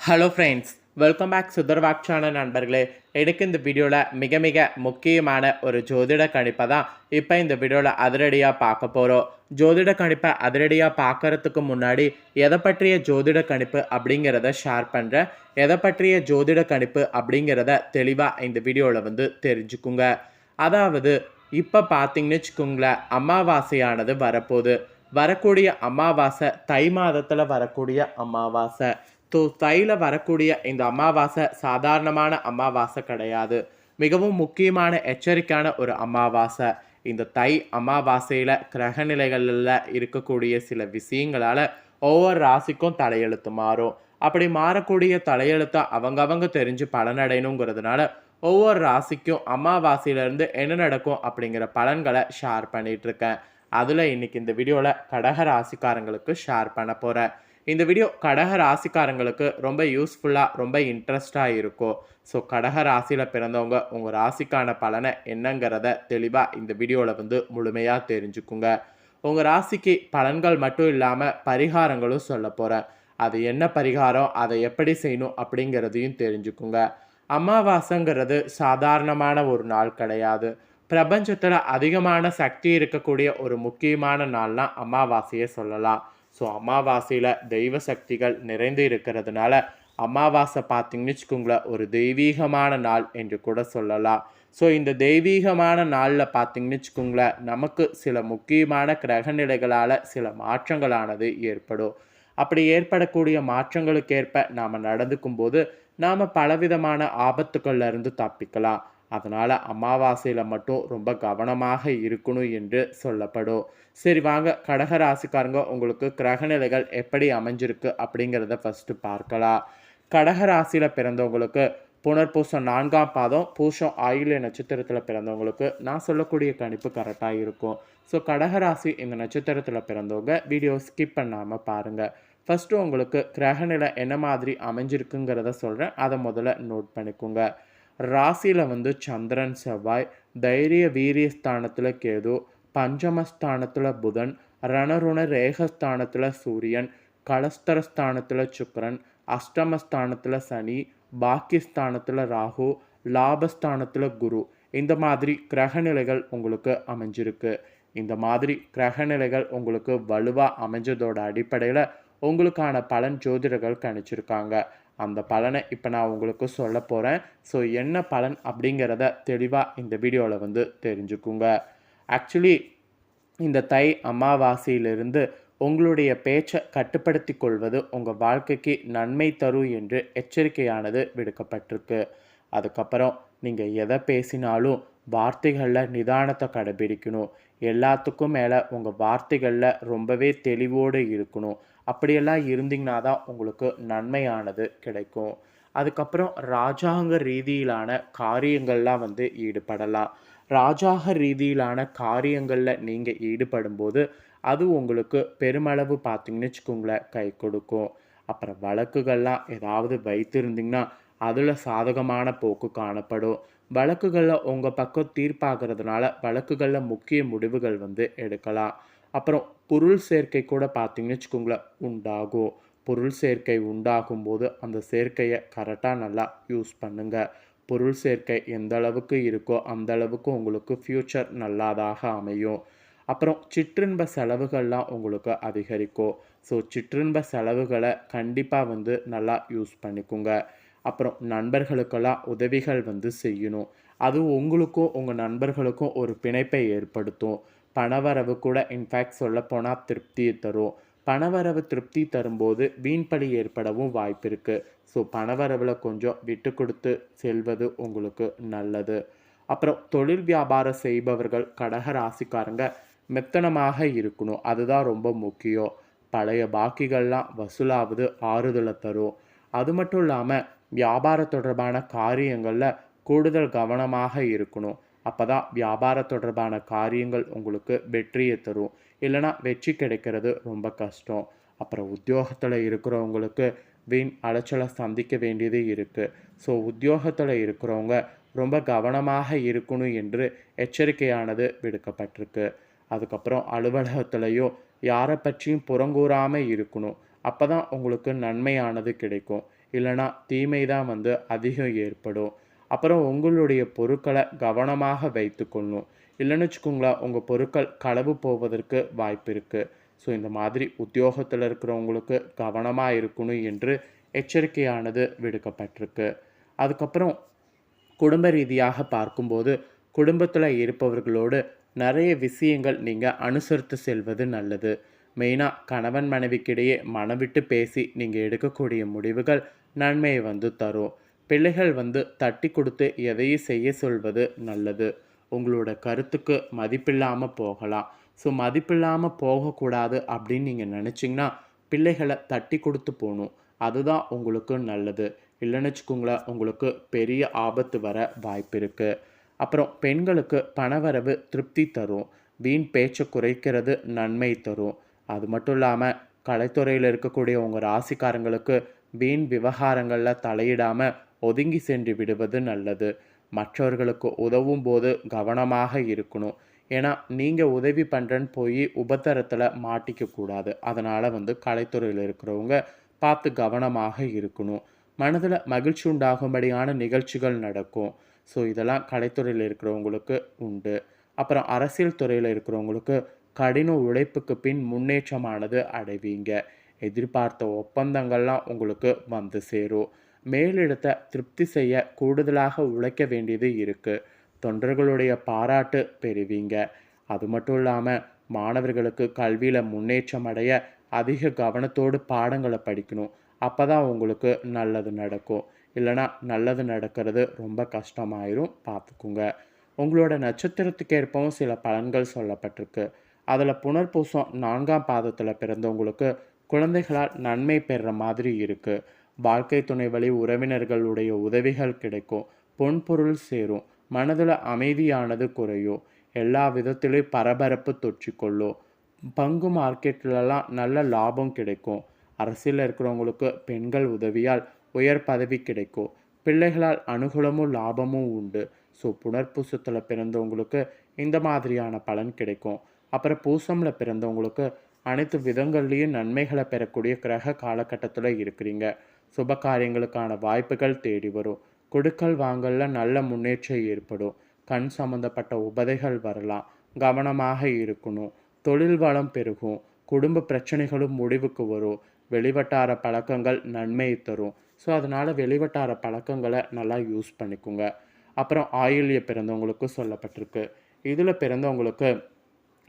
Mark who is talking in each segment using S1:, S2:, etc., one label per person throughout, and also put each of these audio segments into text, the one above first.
S1: Hello friends welcome back சுதர்வாக்சான நண்பர்களே. எனக்கு இந்த வீடியோவில் மிக மிக முக்கியமான ஒரு ஜோதிட கணிப்பை தான் இப்போ இந்த வீடியோவில் அதிரடியாக பார்க்க போகிறோம் ஜோதிட கணிப்பை அதிரடியாக பார்க்கறதுக்கு முன்னாடி எதை பற்றிய ஜோதிட கணிப்பு அப்படிங்கிறத ஷேர் பண்ணுறேன் எதை பற்றிய ஜோதிட கணிப்பு அப்படிங்கிறத தெளிவாக இந்த வீடியோவில் வந்து தெரிஞ்சுக்குங்க. அதாவது இப்போ பார்த்தீங்கன்னு வச்சுக்கோங்களேன் அமாவாசையானது வரப்போகுது. வரக்கூடிய அமாவாசை தை மாதத்தில் வரக்கூடிய அமாவாசை. ஸோ தையில் வரக்கூடிய இந்த அமாவாசை சாதாரணமான அமாவாசை கிடையாது. மிகவும் முக்கியமான எச்சரிக்கையான ஒரு அமாவாசை. இந்த தை அமாவாசையில் கிரகநிலைகளில் இருக்கக்கூடிய சில விஷயங்களால் ஒவ்வொரு ராசிக்கும் தலையெழுத்து மாறும். அப்படி மாறக்கூடிய தலையெழுத்தை அவங்கவங்க தெரிஞ்சு பலனடையணுங்கிறதுனால ஒவ்வொரு ராசிக்கும் அமாவாசையிலேருந்து என்ன நடக்கும் அப்படிங்கிற பலன்களை ஷேர் பண்ணிகிட்ருக்கேன் அதில் இன்னைக்கு இந்த வீடியோவில் கடக ராசிக்காரங்களுக்கு ஷேர் பண்ண போகிறேன் இந்த வீடியோ கடக ராசிக்காரங்களுக்கு ரொம்ப யூஸ்ஃபுல்லாக ரொம்ப இன்ட்ரெஸ்டாக இருக்கும். ஸோ கடக ராசியில் பிறந்தவங்க உங்கள் ராசிக்கான பலனை என்னங்கிறத தெளிவாக இந்த வீடியோவில் வந்து முழுமையாக தெரிஞ்சுக்குங்க. உங்கள் ராசிக்கு பலன்கள் மட்டும் இல்லாமல் பரிகாரங்களும் சொல்ல போகிறேன் அது என்ன பரிகாரம் அதை எப்படி செய்யணும் அப்படிங்கிறதையும் தெரிஞ்சுக்குங்க. அமாவாசைங்கிறது சாதாரணமான ஒரு நாள் கிடையாது. பிரபஞ்சத்தில் அதிகமான சக்தி இருக்கக்கூடிய ஒரு முக்கியமான நாள்னால் அமாவாசையை சொல்லலாம். ஸோ அமாவாசையில் தெய்வ சக்திகள் நிறைந்து இருக்கிறதுனால அமாவாசை பார்த்தீங்கன்னு வச்சுக்கோங்களேன் ஒரு தெய்வீகமான நாள் என்று கூட சொல்லலாம். ஸோ இந்த தெய்வீகமான நாளில் பார்த்தீங்கன்னு வச்சுக்கோங்களேன் நமக்கு சில முக்கியமான கிரக நிலைகளால் சில மாற்றங்களானது ஏற்படும். அப்படி ஏற்படக்கூடிய மாற்றங்களுக்கேற்ப நாம் நடந்துக்கும் போது நாம் பலவிதமான ஆபத்துக்கள்லேருந்து தப்பிக்கலாம். அதனால் அமாவாசையில் மட்டும் ரொம்ப கவனமாக இருக்கணும் என்று சொல்லப்படும். சரி வாங்க. கடக ராசிக்காரங்க உங்களுக்கு கிரகநிலைகள் எப்படி அமைஞ்சிருக்கு அப்படிங்கிறத ஃபஸ்ட்டு பார்க்கலாம். கடக ராசியில் பிறந்தவங்களுக்கு புனர்பூசம் நான்காம் பாதம் பூசம் ஆயுள்ய நட்சத்திரத்தில் பிறந்தவங்களுக்கு நான் சொல்லக்கூடிய கணிப்பு கரெக்டாக இருக்கும். ஸோ கடகராசி இந்த நட்சத்திரத்தில் பிறந்தவங்க வீடியோ ஸ்கிப் பண்ணாமல் பாருங்கள் ஃபஸ்ட்டு உங்களுக்கு கிரகநிலை என்ன மாதிரி அமைஞ்சிருக்குங்கிறத சொல்கிறேன் அதை முதல்ல நோட் பண்ணிக்கோங்க. ராசியில் வந்து சந்திரன் செவ்வாய் தைரிய வீரிய ஸ்தானத்தில் கேது பஞ்சமஸ்தானத்தில் புதன் ரணருண ரேகஸ்தானத்தில் சூரியன் கலஸ்தரஸ்தானத்தில் சுக்கரன் அஷ்டமஸ்தானத்தில் சனி பாக்கியஸ்தானத்தில் ராகு லாபஸ்தானத்தில் குரு. இந்த மாதிரி கிரகநிலைகள் உங்களுக்கு அமைஞ்சிருக்கு. இந்த மாதிரி கிரகநிலைகள் உங்களுக்கு வலுவாக அமைஞ்சதோட அடிப்படையில் உங்களுக்கான பலன் ஜோதிடர்கள் கணிச்சிருக்காங்க. அந்த பலனை இப்போ நான் உங்களுக்கு சொல்ல போகிறேன் ஸோ என்ன பலன் அப்படிங்கிறத தெளிவாக இந்த வீடியோவில் வந்து தெரிஞ்சுக்குங்க. ஆக்சுவலி இந்த தை அமாவாசையிலிருந்து உங்களுடைய பேச்சை கட்டுப்படுத்தி கொள்வது உங்கள் வாழ்க்கைக்கு நன்மை தரும் என்று எச்சரிக்கையானது விடுக்கப்பட்டிருக்கு. அதுக்கப்புறம் நீங்கள் எதை பேசினாலும் வார்த்தைகளில் நிதானத்தை கடைபிடிக்கணும். எல்லாத்துக்கும் மேலே உங்கள் வார்த்தைகளில் ரொம்பவே தெளிவோடு இருக்கணும். அப்படியெல்லாம் இருந்தீங்கன்னா தான் உங்களுக்கு நன்மையானது கிடைக்கும். அதுக்கப்புறம் ராஜாங்க ரீதியிலான காரியங்கள்லாம் வந்து ஈடுபடலாம். ராஜாக ரீதியிலான காரியங்களில் நீங்கள் ஈடுபடும்போது அது உங்களுக்கு பெருமளவு பார்த்தீங்கன்னு வச்சுக்கோங்களேன் கை கொடுக்கும். அப்புறம் வழக்குகள்லாம் ஏதாவது வைத்திருந்தீங்கன்னா அதில் சாதகமான போக்கு காணப்படும். வழக்குகளில் உங்கள் பக்கம் தீர்ப்பாகிறதுனால வழக்குகளில் முக்கிய முடிவுகள் வந்து எடுக்கலாம். அப்புறம் பொருள் சேர்க்கை கூட பார்த்தீங்கன்னு வச்சுக்கோங்களேன் உண்டாகும். பொருள் சேர்க்கை உண்டாகும் போது அந்த சேர்க்கையை கரெக்டாக நல்லா யூஸ் பண்ணுங்கள் பொருள் சேர்க்கை எந்த அளவுக்கு இருக்கோ அந்த அளவுக்கு உங்களுக்கு ஃப்யூச்சர் நல்லாதாக அமையும். அப்புறம் சிற்றின்ப செலவுகள்லாம் உங்களுக்கு அதிகரிக்கும். ஸோ சிற்றின்ப செலவுகளை கண்டிப்பாக வந்து நல்லா யூஸ் பண்ணிக்கோங்க. அப்புறம் நண்பர்களுக்கெல்லாம் உதவிகள் வந்து செய்யணும். அது உங்களுக்கும் உங்கள் நண்பர்களுக்கும் ஒரு பிணைப்பை ஏற்படுத்தும். பணவரவு கூட இன்ஃபேக்ட் சொல்லப்போனால் திருப்தியை தரும். பணவரவு திருப்தி தரும்போது வீண்பலி ஏற்படவும் வாய்ப்பு இருக்குது ஸோ பணவரவில் கொஞ்சம் விட்டு கொடுத்து செல்வது உங்களுக்கு நல்லது. அப்புறம் தொழில் வியாபாரம் செய்பவர்கள் கடக ராசிக்காரங்க மெத்தனமாக இருக்கணும். அதுதான் ரொம்ப முக்கியம். பழைய பாக்கிகள்லாம் வசூலாவது ஆறுதலை தரும். அது மட்டும் இல்லாமல் வியாபார தொடர்பான காரியங்களில் கூடுதல் கவனமாக இருக்கணும். அப்போ தான் வியாபார தொடர்பான காரியங்கள் உங்களுக்கு வெற்றியை தரும். இல்லைனா வெற்றி கிடைக்கிறது ரொம்ப கஷ்டம். அப்புறம் உத்தியோகத்தில் இருக்கிறவங்களுக்கு வீண் அலைச்சலை சந்திக்க வேண்டியது இருக்குது ஸோ உத்தியோகத்தில் இருக்கிறவங்க ரொம்ப கவனமாக இருக்கணும் என்று எச்சரிக்கையானது விடுக்கப்பட்டிருக்கு. அதுக்கப்புறம் அலுவலகத்திலையும் யாரை பற்றியும் புறங்கூறாமல் இருக்கணும். அப்போ தான் உங்களுக்கு நன்மையானது கிடைக்கும். இல்லைனா தீமை தான் வந்து அதிகம் ஏற்படும். அப்புறம் உங்களுடைய பொருட்களை கவனமாக வைத்துக்கொள்ளணும் இல்லைன்னு வச்சுக்கோங்களேன் உங்கள் பொருட்கள் களவு போவதற்கு வாய்ப்பு இருக்குது ஸோ இந்த மாதிரி உத்தியோகத்தில் இருக்கிறவங்களுக்கு கவனமாக இருக்கணும் என்று எச்சரிக்கையானது விடுக்கப்பட்டிருக்கு. அதுக்கப்புறம் குடும்ப ரீதியாக பார்க்கும்போது குடும்பத்தில் இருப்பவர்களோடு நிறைய விஷயங்கள் நீங்கள் அனுசரித்து செல்வது நல்லது. மெயினாக கணவன் மனைவிக்கிடையே மனவிட்டு பேசி நீங்கள் எடுக்கக்கூடிய முடிவுகள் நன்மையை வந்து தரும். பிள்ளைகள் வந்து தட்டி கொடுத்து எதையும் செய்ய சொல்வது நல்லது. உங்களோட கருத்துக்கு மதிப்பில்லாமல் போகலாம். ஸோ மதிப்பில்லாமல் போகக்கூடாது அப்படின்னு நீங்கள் நினச்சிங்கன்னா பிள்ளைகளை தட்டி கொடுத்து போகணும். அதுதான் உங்களுக்கு நல்லது. இல்லைன்னு வச்சுக்கோங்களேன் உங்களுக்கு பெரிய ஆபத்து வர வாய்ப்பு இருக்குது அப்புறம் பெண்களுக்கு பணவரவு திருப்தி தரும். வீண் பேச்சை குறைக்கிறது நன்மை தரும். அது மட்டும் இல்லாமல் கலைத்துறையில் இருக்கக்கூடிய உங்கள் ராசிக்காரங்களுக்கு வீண் விவகாரங்களில் தலையிடாமல் ஒதுங்கி சென்று விடுவது நல்லது. மற்றவர்களுக்கு உதவும் போது கவனமாக இருக்கணும். ஏன்னா நீங்கள் உதவி பண்ணுறேன்னு போய் உபத்தரத்தில் மாட்டிக்க கூடாது. அதனால் வந்து கலைத்துறையில் இருக்கிறவங்க பார்த்து கவனமாக இருக்கணும். மனதில் மகிழ்ச்சி உண்டாகும்படியான நிகழ்ச்சிகள் நடக்கும். ஸோ இதெல்லாம் கலைத்துறையில் இருக்கிறவங்களுக்கு உண்டு. அப்புறம் அரசியல் துறையில் இருக்கிறவங்களுக்கு கடின உழைப்புக்கு பின் முன்னேற்றமானது அடைவீங்க. எதிர்பார்த்த ஒப்பந்தங்கள்லாம் உங்களுக்கு வந்து சேரும். மேலிடத்தை திருப்தி செய்ய கூடுதலாக உழைக்க வேண்டியது இருக்குது தொண்டர்களுடைய பாராட்டு பெறுவீங்க. அது மட்டும் இல்லாமல் மாணவர்களுக்கு கல்வியில் முன்னேற்றம் அடைய அதிக கவனத்தோடு பாடங்களை படிக்கணும். அப்போ தான் உங்களுக்கு நல்லது நடக்கும். இல்லைனா நல்லது நடக்கிறது ரொம்ப கஷ்டமாயிரும் பார்த்துக்குங்க உங்களோட நட்சத்திரத்துக்கு ஏற்பவும் சில பலன்கள் சொல்லப்பட்டிருக்கு. அதில் புனர்பூசம் நான்காம் பாதத்தில் பிறந்தவங்களுக்கு குழந்தைகளால் நன்மை பெறுற மாதிரி இருக்குது வாழ்க்கை துணை வழி உறவினர்களுடைய உதவிகள் கிடைக்கும். பொன்பொருள் சேரும். மனதில் அமைதியானது குறையும் எல்லா விதத்திலையும் பரபரப்பு தொற்றிக்கொள்ளும் பங்கு மார்க்கெட்லலாம் நல்ல லாபம் கிடைக்கும். அரசியலில் இருக்கிறவங்களுக்கு பெண்கள் உதவியால் உயர் பதவி கிடைக்கும். பிள்ளைகளால் அனுகூலமும் லாபமும் உண்டு. ஸோ புனர்பூசத்தில் பிறந்தவங்களுக்கு இந்த மாதிரியான பலன் கிடைக்கும். அப்புறம் பூசமில் பிறந்தவங்களுக்கு அனைத்து விதங்கள்லேயும் நன்மைகளை பெறக்கூடிய கிரக காலகட்டத்தில் இருக்கிறீங்க. சுப காரியங்களுக்கான வாய்ப்புகள் தேடி வரும். கொடுக்கல் வாங்கல்ல நல்ல முன்னேற்றம் ஏற்படும். கண் சம்பந்தப்பட்ட உபதைகள் வரலாம். கவனமாக இருக்கணும். தொழில் வளம் பெருகும். குடும்ப பிரச்சனைகளும் முடிவுக்கு வரும். வெளிவட்டார பழக்கங்கள் நன்மையை தரும். ஸோ அதனால் வெளிவட்டார பழக்கங்களை நல்லா யூஸ் பண்ணிக்கோங்க. அப்புறம் ஆயுள்ய பிறந்தவங்களுக்கு சொல்லப்பட்டிருக்கு. இதில் பிறந்தவங்களுக்கு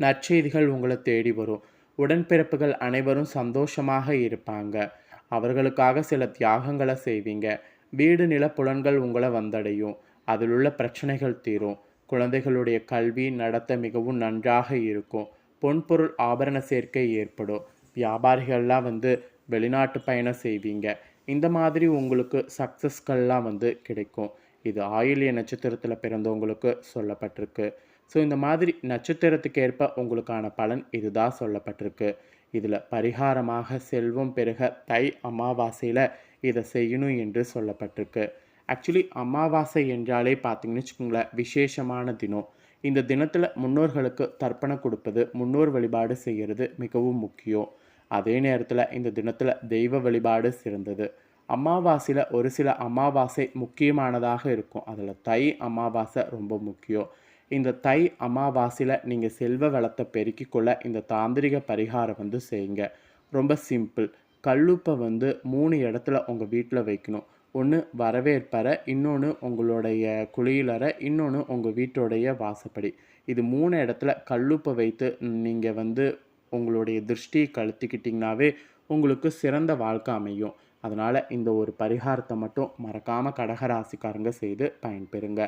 S1: நற்செய்திகள் உங்களை தேடி வரும். உடன்பிறப்புகள் அனைவரும் சந்தோஷமாக இருப்பாங்க. அவர்களுக்காக சில தியாகங்களை செய்வீங்க. வீடு நிலப்புலன்கள் உங்களை வந்தடையும். அதில் உள்ள பிரச்சனைகள் தீரும். குழந்தைகளுடைய கல்வி நடத்த மிகவும் நன்றாக இருக்கும். பொன்பொருள் ஆபரண சேர்க்கை ஏற்படும். வியாபாரிகள்லாம் வந்து வெளிநாட்டு பயணம் செய்வீங்க. இந்த மாதிரி உங்களுக்கு சக்ஸஸ்கள்லாம் வந்து கிடைக்கும். இது ஆயிலிய நட்சத்திரத்தில் பிறந்தவங்களுக்கு சொல்லப்பட்டிருக்கு. ஸோ இந்த மாதிரி நட்சத்திரத்துக்கு ஏற்ப உங்களுக்கான பலன் இதுதான் சொல்லப்பட்டிருக்கு. இதில் பரிகாரமாக செல்வம் பெருக தை அமாவாசையில் இதை செய்யணும் என்று சொல்லப்பட்டிருக்கு. ஆக்சுவலி அமாவாசை என்றாலே பார்த்தீங்கன்னு வச்சுக்கோங்களேன் விசேஷமான தினம். இந்த தினத்தில் முன்னோர்களுக்கு தர்ப்பணம் கொடுப்பது முன்னோர் வழிபாடு செய்கிறது மிகவும் முக்கியம். அதே நேரத்தில் இந்த தினத்தில் தெய்வ வழிபாடு சிறந்தது. அமாவாசையில் ஒரு சில அமாவாசை முக்கியமானதாக இருக்கும். அதில் தை அமாவாசை ரொம்ப முக்கியம். இந்த தை அமாவாசையில் நீங்கள் செல்வ வளத்தை பெருக்கிக் கொள்ள இந்த தாந்திரிக பரிகாரம் வந்து செய்யுங்க. ரொம்ப சிம்பிள். கல்லுப்பை வந்து மூணு இடத்துல உங்கள் வீட்டில் வைக்கணும். ஒன்று வரவேற்பறை இன்னொன்று உங்களுடைய குளியலறை இன்னொன்று உங்கள் வீட்டோடைய வாசப்படி. இது மூணு இடத்துல கல்லுப்பை வைத்து நீங்கள் வந்து உங்களுடைய திருஷ்டியை கழுத்திக்கிட்டிங்கனாவே உங்களுக்கு சிறந்த வாழ்க்கை அமையும். அதனால் இந்த ஒரு பரிகாரத்தை மட்டும் மறக்காமல் கடகராசிக்காரங்க செய்து பயன்பெறுங்க.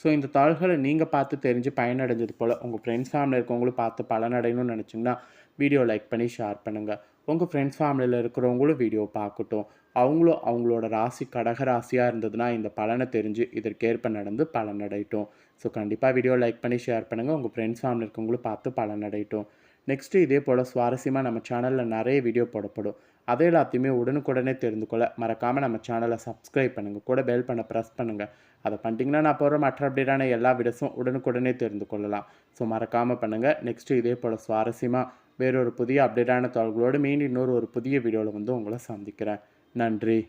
S1: ஸோ இந்த தாள்களை நீங்கள் பார்த்து தெரிஞ்சு பயனடைஞ்சது போல் உங்கள் ஃப்ரெண்ட்ஸ் ஃபேமிலி இருக்கவங்களும் பார்த்து பலனடையணும்னு நினச்சிங்கன்னா வீடியோ லைக் பண்ணி ஷேர் பண்ணுங்கள் உங்கள் ஃப்ரெண்ட்ஸ் ஃபேமிலியில் இருக்கிறவங்களும் வீடியோ பார்க்கட்டும். அவங்களும் அவங்களோட ராசி கடக ராசியாக இருந்ததுன்னா இந்த பலனை தெரிஞ்சு இதற்கேற்ப நடந்து பலனடையட்டும். ஸோ கண்டிப்பாக வீடியோ லைக் பண்ணி ஷேர் பண்ணுங்கள் உங்கள் ஃப்ரெண்ட்ஸ் ஃபேமிலி இருக்கவங்களும் பார்த்து பலனடையட்டும். நெக்ஸ்ட்டு இதே போல் சுவாரஸ்யமாக நம்ம சேனலில் நிறைய வீடியோ போடப்படும். அதை எல்லாத்தையுமே உடனுக்குடனே தெரிந்து கொள்ள மறக்காமல் நம்ம சேனலை சப்ஸ்கிரைப் பண்ணுங்கள் கூட பெல் பண்ண ப்ரெஸ் பண்ணுங்கள் அதை பண்ணிட்டீங்கன்னா நான் போகிற மற்ற அப்டேட்டான எல்லா வீடியோஸும் உடனுக்குடனே தெரிந்து கொள்ளலாம். ஸோ மறக்காமல் பண்ணுங்கள் நெக்ஸ்ட்டு இதே போல் சுவாரஸ்யமாக வேறொரு புதிய அப்டேட்டான தகவல்களோடு மீண்டும் இன்னொரு ஒரு புதிய வீடியோவில் வந்து உங்களை சந்திக்கிறேன். நன்றி.